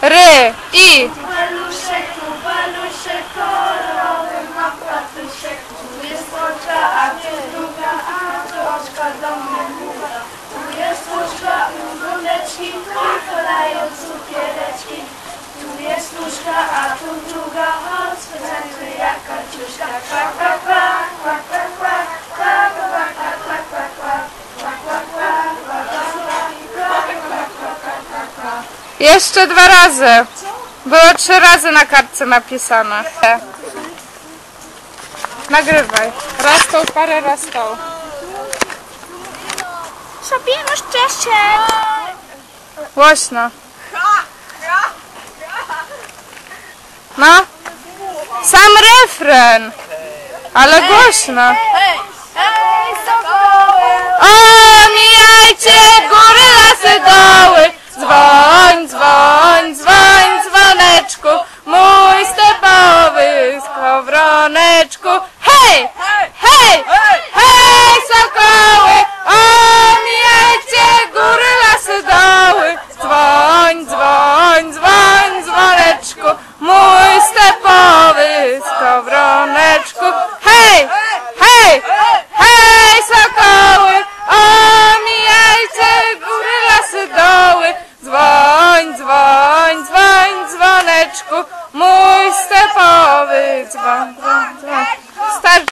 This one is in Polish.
trzy i Paluszek, tu paluszek kolorowy ma płatuszek. Tu jest oczka, a tu druga, a tu oczka do jeszcze dwa razy. Było trzy razy na kartce napisane. Nagrywaj. Raz tą parę, raz tą. Masz czeszek. Głośno. No. Sam refren. Ale głośno. słoneczku. Hej! Hej! Hej! Hej, sokoły! Omijajcie góry, lasy, doły. Dzwoń, dzwoń, dzwoń, dzwoneczku. Mój stepowy skowroneczku. Hej! Hej! Hej, sokoły! Omijajcie góry, lasy, doły. Dzwoń, dzwoń, dzwoń, dzwoneczku. Mój stepowy.